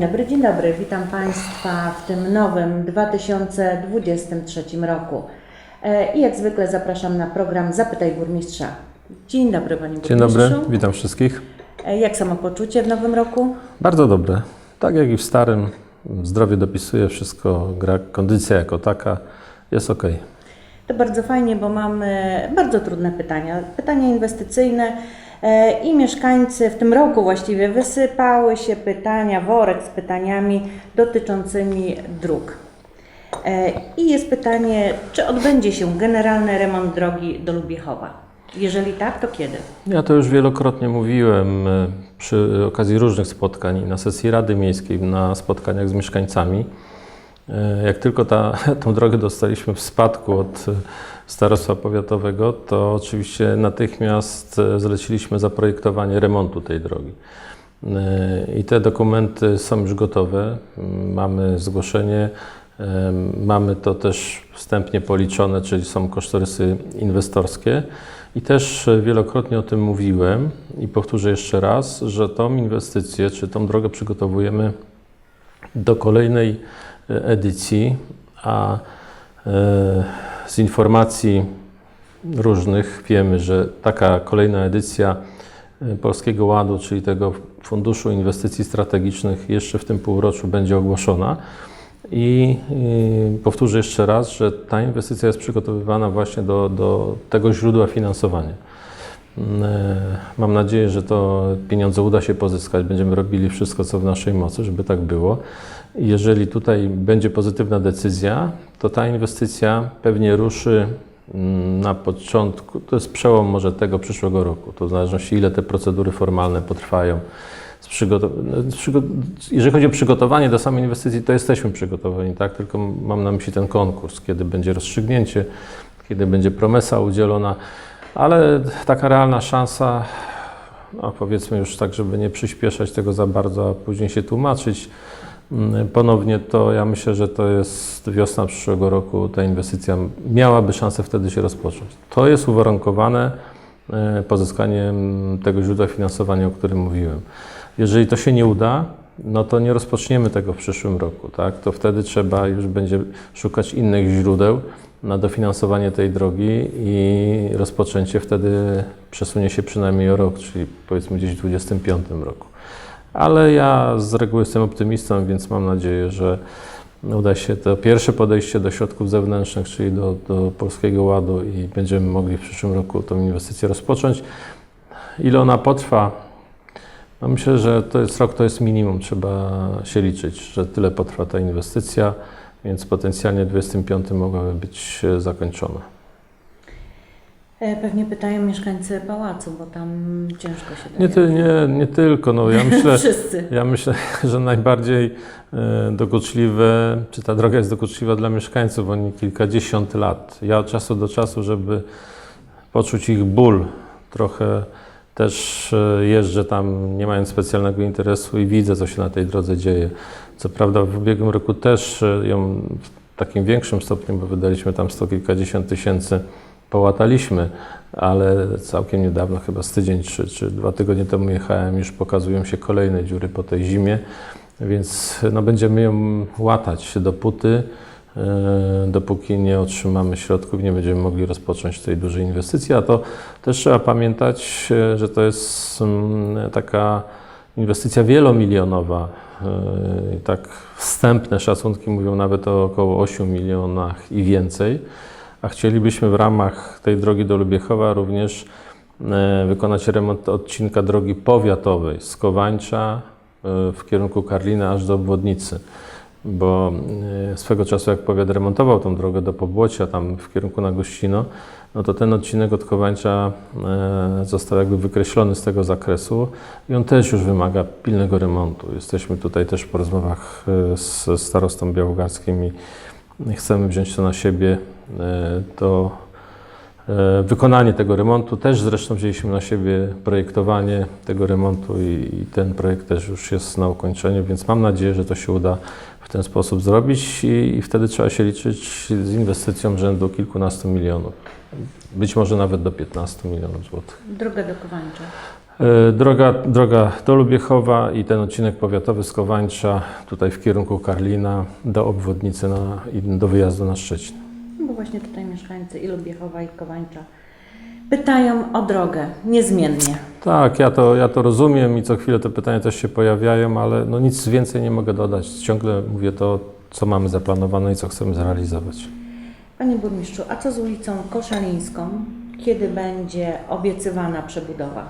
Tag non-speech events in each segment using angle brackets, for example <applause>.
Dzień dobry, dzień dobry. Witam Państwa w tym nowym 2023 roku. E, I jak zwykle zapraszam na program Zapytaj Burmistrza. Dzień dobry Panie Dzień Burmistrzu. dobry, witam wszystkich. E, Jak samopoczucie w nowym roku? Bardzo dobre. Tak jak i w starym, zdrowie dopisuje, wszystko gra, kondycja jako taka jest ok. To bardzo fajnie, bo mamy bardzo trudne pytania. Pytania inwestycyjne i mieszkańcy w tym roku właściwie wysypały się pytania, worek z pytaniami dotyczącymi dróg. E, I jest pytanie, czy odbędzie się generalny remont drogi do Lubiechowa? Jeżeli tak, to kiedy? Ja to już wielokrotnie mówiłem e, przy okazji różnych spotkań, na sesji Rady Miejskiej, na spotkaniach z mieszkańcami. E, Jak tylko ta, <laughs> tą drogę dostaliśmy w spadku od e, starostwa powiatowego, to oczywiście natychmiast e, zleciliśmy zaprojektowanie remontu tej drogi. I te dokumenty są już gotowe. Mamy zgłoszenie, mamy to też wstępnie policzone, czyli są kosztorysy inwestorskie. I też wielokrotnie o tym mówiłem i powtórzę jeszcze raz, że tą inwestycję, czy tą drogę przygotowujemy do kolejnej edycji, a e, z informacji różnych wiemy, że taka kolejna edycja e, Polskiego Ładu, czyli tego Funduszu Inwestycji Strategicznych jeszcze w tym półroczu będzie ogłoszona. I y, powtórzę jeszcze raz, że ta inwestycja jest przygotowywana właśnie do, do tego źródła finansowania. Mm, e, Mam nadzieję, że to pieniądze uda się pozyskać. Będziemy robili wszystko, co w naszej mocy, żeby tak było. Jeżeli tutaj będzie pozytywna decyzja, to ta inwestycja pewnie ruszy mm, na początku, to jest przełom może tego przyszłego roku, to w zależności ile te procedury formalne potrwają. Jeżeli chodzi o przygotowanie do samej inwestycji, to jesteśmy przygotowani, tak? Tylko mam na myśli ten konkurs, kiedy będzie rozstrzygnięcie, kiedy będzie promesa udzielona, ale taka realna szansa, no powiedzmy już tak, żeby nie przyspieszać tego za bardzo, a później się tłumaczyć mm, ponownie, to ja myślę, że to jest wiosna przyszłego roku, ta inwestycja miałaby szansę wtedy się rozpocząć. To jest uwarunkowane e, pozyskaniem tego źródła finansowania, o którym mówiłem. Jeżeli to się nie uda, no to nie rozpoczniemy tego w przyszłym roku, tak? To wtedy trzeba już będzie szukać innych źródeł na dofinansowanie tej drogi i rozpoczęcie wtedy przesunie się przynajmniej o rok, czyli powiedzmy gdzieś w 2025 roku. Ale ja z reguły jestem optymistą, więc mam nadzieję, że uda się to pierwsze podejście do środków zewnętrznych, czyli do, do Polskiego Ładu i będziemy mogli w przyszłym roku tą inwestycję rozpocząć. Ile ona potrwa? No myślę, że to jest rok, to jest minimum, trzeba się liczyć, że tyle potrwa ta inwestycja, więc potencjalnie w 2025 mogłaby być e, zakończona. E, Pewnie pytają mieszkańcy pałacu, bo tam ciężko się Nie, ty, nie, nie tylko, no ja <laughs> myślę, ja myślę, <laughs> że najbardziej e, dokuczliwe, czy ta droga jest dokuczliwa dla mieszkańców, oni kilkadziesiąt lat. Ja od czasu do czasu, żeby poczuć ich ból, trochę też e, jeżdżę tam, nie mając specjalnego interesu i widzę, co się na tej drodze dzieje. Co prawda w ubiegłym roku też e, ją w takim większym stopniu, bo wydaliśmy tam sto kilkadziesiąt tysięcy, połataliśmy, ale całkiem niedawno, chyba z tydzień czy, czy dwa tygodnie temu jechałem, już pokazują się kolejne dziury po tej zimie, więc no, będziemy ją łatać dopóty, e, dopóki nie otrzymamy środków, nie będziemy mogli rozpocząć tej dużej inwestycji, a to też trzeba pamiętać, e, że to jest mm, taka inwestycja wielomilionowa. E, Tak wstępne szacunki mówią nawet o około 8 milionach i więcej, a chcielibyśmy w ramach tej drogi do Lubiechowa również e, wykonać remont odcinka drogi powiatowej z Kowańcza e, w kierunku Karlina aż do obwodnicy. Bo e, swego czasu, jak powiat remontował tą drogę do Pobłocia, tam w kierunku na Gościno, no to ten odcinek od Kowańcza e, został jakby wykreślony z tego zakresu i on też już wymaga pilnego remontu. Jesteśmy tutaj też po rozmowach e, z starostą białogackim i chcemy wziąć to na siebie, to wykonanie tego remontu. Też zresztą wzięliśmy na siebie projektowanie tego remontu i, i ten projekt też już jest na ukończeniu, więc mam nadzieję, że to się uda ten sposób zrobić i, i wtedy trzeba się liczyć z inwestycją rzędu kilkunastu milionów. Być może nawet do 15 milionów złotych. Droga do Kowańcza. E, Droga, droga do Lubiechowa i ten odcinek powiatowy z Kowańcza, tutaj w kierunku Karlina, do obwodnicy na, do wyjazdu na Szczecin. No Bo właśnie tutaj mieszkańcy i Lubiechowa, i Kowańcza pytają o drogę, niezmiennie. Tak, ja to, ja to rozumiem i co chwilę te pytania też się pojawiają, ale no nic więcej nie mogę dodać. Ciągle mówię to, co mamy zaplanowane i co chcemy zrealizować. Panie burmistrzu, a co z ulicą Koszalińską? Kiedy będzie obiecywana przebudowa?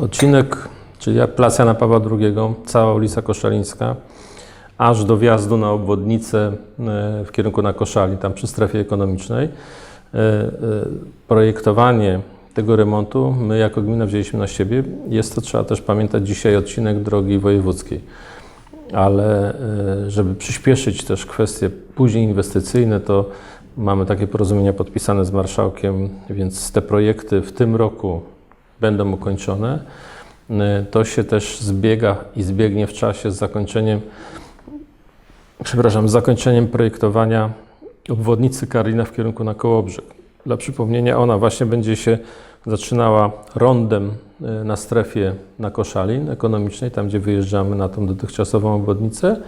Odcinek, czyli jak Plac Jana Pawła II, cała ulica Koszalińska, aż do wjazdu na obwodnicę e, w kierunku na Koszali, tam przy strefie ekonomicznej. E, e, Projektowanie tego remontu my jako gmina wzięliśmy na siebie. Jest to, trzeba też pamiętać, dzisiaj odcinek drogi wojewódzkiej. Ale e, żeby przyspieszyć też kwestie później inwestycyjne, to mamy takie porozumienia podpisane z marszałkiem, więc te projekty w tym roku będą ukończone. To się też zbiega i zbiegnie w czasie z zakończeniem, przepraszam, z zakończeniem projektowania obwodnicy Karlina w kierunku na Kołobrzeg. Dla przypomnienia, ona właśnie będzie się zaczynała rondem e, na strefie na Koszalin ekonomicznej, tam gdzie wyjeżdżamy na tą dotychczasową obwodnicę, e,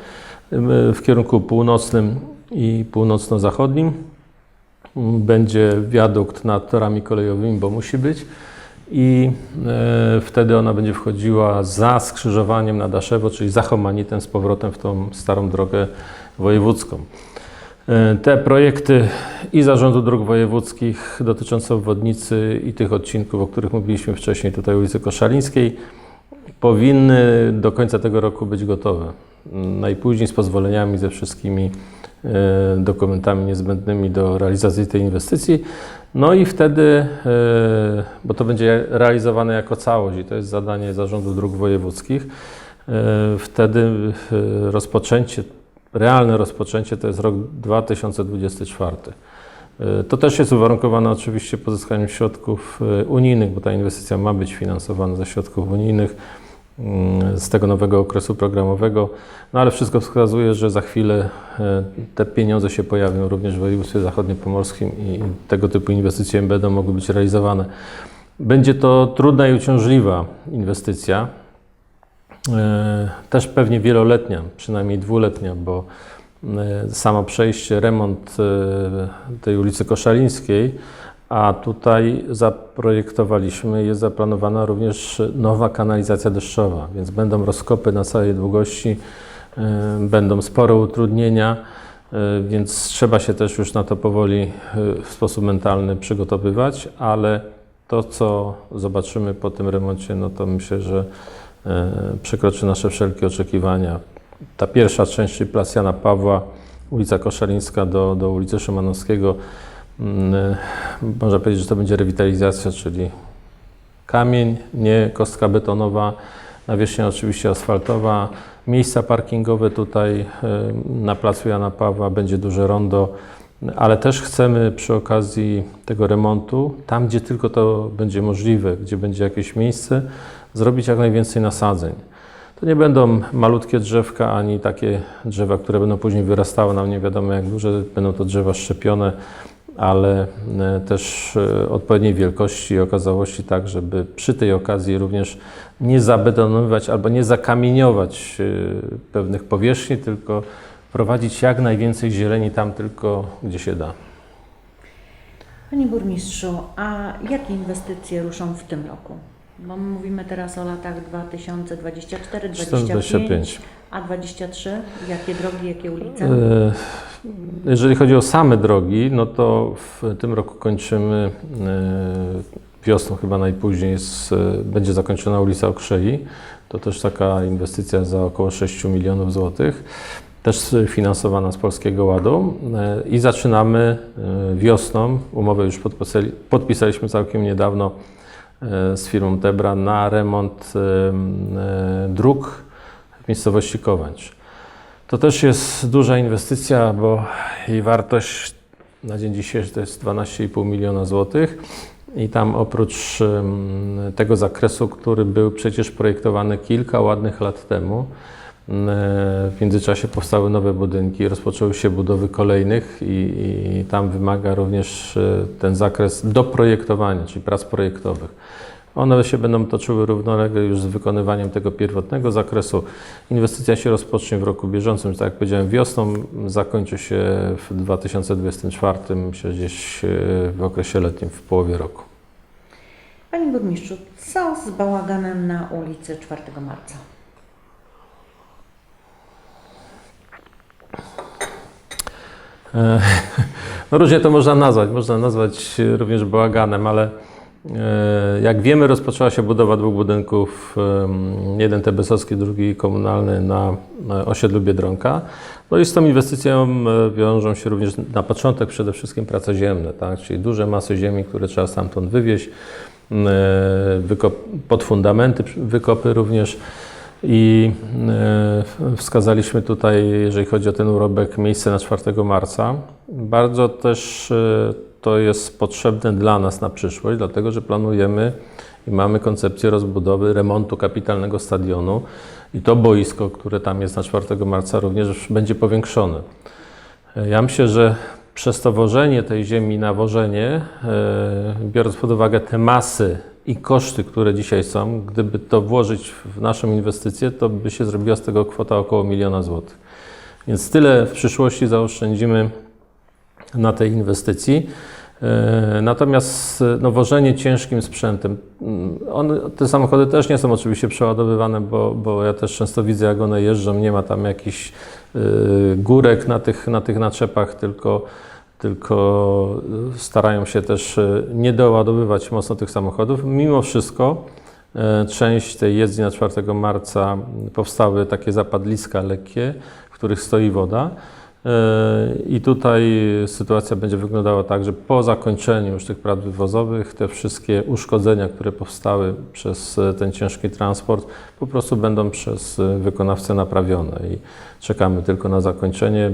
w kierunku północnym i północno-zachodnim. Będzie wiadukt nad torami kolejowymi, bo musi być. I e, wtedy ona będzie wchodziła za skrzyżowaniem na Daszewo, czyli za Homanitem z powrotem w tą starą drogę wojewódzką. E, Te projekty i Zarządu Dróg Wojewódzkich dotyczące obwodnicy i tych odcinków, o których mówiliśmy wcześniej, tutaj ulicy Koszalińskiej, powinny do końca tego roku być gotowe. Najpóźniej z pozwoleniami, ze wszystkimi e, dokumentami niezbędnymi do realizacji tej inwestycji. No i wtedy, e, bo to będzie realizowane jako całość i to jest zadanie Zarządu Dróg Wojewódzkich, wtedy rozpoczęcie, realne rozpoczęcie to jest rok 2024. E, To też jest uwarunkowane oczywiście pozyskaniem środków e, unijnych, bo ta inwestycja ma być finansowana ze środków unijnych mm, z tego nowego okresu programowego. No ale wszystko wskazuje, że za chwilę te pieniądze się pojawią również w województwie zachodniopomorskim i tego typu inwestycje będą mogły być realizowane. Będzie to trudna i uciążliwa inwestycja, też pewnie wieloletnia, przynajmniej dwuletnia, bo e, samo przejście, remont e, tej ulicy Koszalińskiej, a tutaj zaprojektowaliśmy, jest zaplanowana również nowa kanalizacja deszczowa, więc będą rozkopy na całej długości, e, będą spore utrudnienia, e, więc trzeba się też już na to powoli e, w sposób mentalny przygotowywać, ale to, co zobaczymy po tym remoncie, no to myślę, że e, przekroczy nasze wszelkie oczekiwania. Ta pierwsza część, czyli Plac Jana Pawła, ulica Koszalińska do, do ulicy Szymanowskiego, mm, e, można powiedzieć, że to będzie rewitalizacja, czyli kamień, nie kostka betonowa, nawierzchnia oczywiście asfaltowa, miejsca parkingowe tutaj e, na placu Jana Pawła, będzie duże rondo, ale też chcemy przy okazji tego remontu, tam gdzie tylko to będzie możliwe, gdzie będzie jakieś miejsce, zrobić jak najwięcej nasadzeń. To nie będą malutkie drzewka, ani takie drzewa, które będą później wyrastały nam nie wiadomo jak duże, będą to drzewa szczepione, ale e, też e, odpowiedniej wielkości i okazałości, tak żeby przy tej okazji również nie zabetonowywać albo nie zakamieniować e, pewnych powierzchni, tylko prowadzić jak najwięcej zieleni tam tylko, gdzie się da. Panie burmistrzu, a jakie inwestycje ruszą w tym roku? Bo my mówimy teraz o latach 2024, 2025, 425. a 23? Jakie drogi, jakie ulice? E, Jeżeli chodzi o same drogi, no to w tym roku kończymy e, wiosną chyba najpóźniej jest, będzie zakończona ulica Okrzei. To też taka inwestycja za około 6 milionów złotych, też finansowana z Polskiego Ładu. E, I zaczynamy wiosną, umowę już podpisali, podpisaliśmy całkiem niedawno z firmą Tebra na remont e, e, dróg w miejscowości Kowańcz. To też jest duża inwestycja, bo jej wartość na dzień dzisiejszy to jest 12,5 miliona złotych. I tam oprócz tego zakresu, który był przecież projektowany kilka ładnych lat temu, w międzyczasie powstały nowe budynki, rozpoczęły się budowy kolejnych i, i tam wymaga również e, ten zakres doprojektowania, czyli prac projektowych. One się będą toczyły równolegle już z wykonywaniem tego pierwotnego zakresu. Inwestycja się rozpocznie w roku bieżącym, tak jak powiedziałem, wiosną, zakończy się w 2024, myślę gdzieś e, w okresie letnim, w połowie roku. Panie burmistrzu, co z bałaganem na ulicy 4 marca? <laughs> No różnie to można nazwać. Można nazwać również bałaganem, ale e, jak wiemy, rozpoczęła się budowa dwóch budynków, jeden tebesowski, drugi komunalny na, osiedlu Biedronka. No i z tą inwestycją e, wiążą się również na początek przede wszystkim prace ziemne, tak? czyli duże masy ziemi, które trzeba stamtąd wywieźć, e, pod fundamenty wykopy również. I e, wskazaliśmy tutaj, jeżeli chodzi o ten urobek, miejsce na 4 marca. Bardzo też e, to jest potrzebne dla nas na przyszłość, dlatego że planujemy i mamy koncepcję rozbudowy remontu kapitalnego stadionu i to boisko, które tam jest na 4 marca również będzie powiększone. E, Ja myślę, że przez to wożenie tej ziemi na wożenie, biorąc pod uwagę te masy i koszty, które dzisiaj są, gdyby to włożyć w naszą inwestycję, to by się zrobiła z tego kwota około miliona złotych. Więc tyle w przyszłości zaoszczędzimy na tej inwestycji. E, Natomiast e, no, wożenie ciężkim sprzętem, mm, one, te samochody też nie są oczywiście przeładowywane, bo, bo ja też często widzę, jak one jeżdżą, nie ma tam jakichś y, górek na tych, na tych naczepach, tylko, tylko starają się też e, nie doładowywać mocno tych samochodów. Mimo wszystko e, część tej jezdni na 4 marca powstały takie zapadliska lekkie, w których stoi woda. E, I tutaj sytuacja będzie wyglądała tak, że po zakończeniu już tych prac wywozowych te wszystkie uszkodzenia, które powstały przez e, ten ciężki transport, po prostu będą przez e, wykonawcę naprawione i czekamy tylko na zakończenie.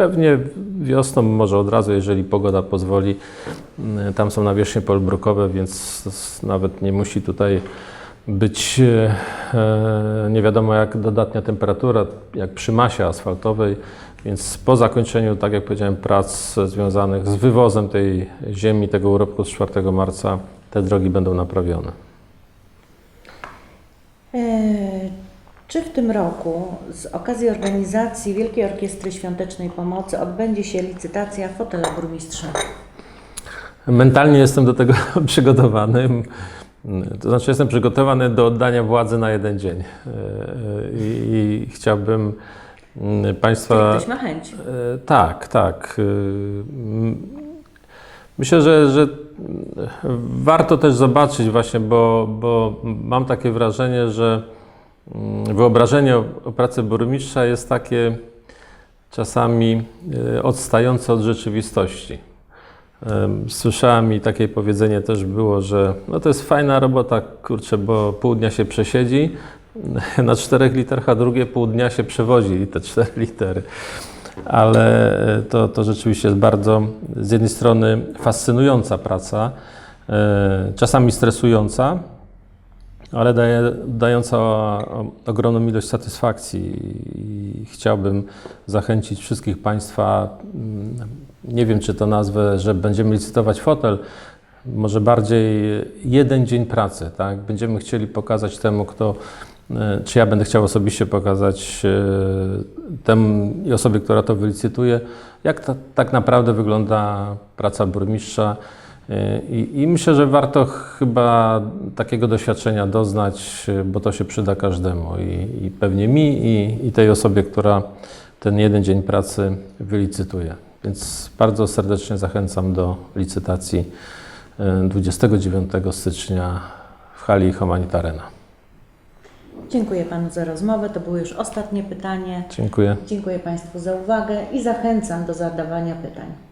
Pewnie wiosną, może od razu, jeżeli pogoda pozwoli. M, Tam są nawierzchnie polbrukowe, więc nawet nie musi tutaj być e, e, nie wiadomo jak dodatnia temperatura, jak przy masie asfaltowej, więc po zakończeniu, tak jak powiedziałem, prac związanych z wywozem tej ziemi, tego urobku z 4 marca, te drogi będą naprawione. E, Czy w tym roku z okazji organizacji Wielkiej Orkiestry Świątecznej Pomocy odbędzie się licytacja fotela burmistrza? Mentalnie jestem do tego <laughs> przygotowany. To znaczy, jestem przygotowany do oddania władzy na jeden dzień. E, e, I, i chciałbym mm, Państwa. Ktoś ma chęć. E, Tak, tak. Myślę, że, że warto też zobaczyć właśnie, bo, bo mam takie wrażenie, że wyobrażenie o, pracy burmistrza jest takie czasami e, odstające od rzeczywistości. Em, Słyszałem i takie powiedzenie też było, że no to jest fajna robota, kurczę, bo pół dnia się przesiedzi <laughs> na czterech literach, a drugie pół dnia się przewozi te cztery <laughs> litery. Ale e, to, to rzeczywiście jest bardzo z jednej strony fascynująca praca, e, czasami stresująca, ale daje, dająca ogromną ilość satysfakcji i chciałbym zachęcić wszystkich Państwa, mm, nie wiem czy to nazwę, że będziemy licytować fotel, może bardziej jeden dzień pracy, tak? Będziemy chcieli pokazać temu, kto, e, czy ja będę chciał osobiście pokazać e, temu i osobie, która to wylicytuje, jak ta, tak naprawdę wygląda praca burmistrza. E, I, I myślę, że warto chyba takiego doświadczenia doznać, e, bo to się przyda każdemu i, i pewnie mi, i, i tej osobie, która ten jeden dzień pracy wylicytuje. Więc bardzo serdecznie zachęcam do licytacji e, 29 stycznia w hali Humanitarena. Dziękuję Panu za rozmowę. To było już ostatnie pytanie. Dziękuję. Dziękuję Państwu za uwagę i zachęcam do zadawania pytań.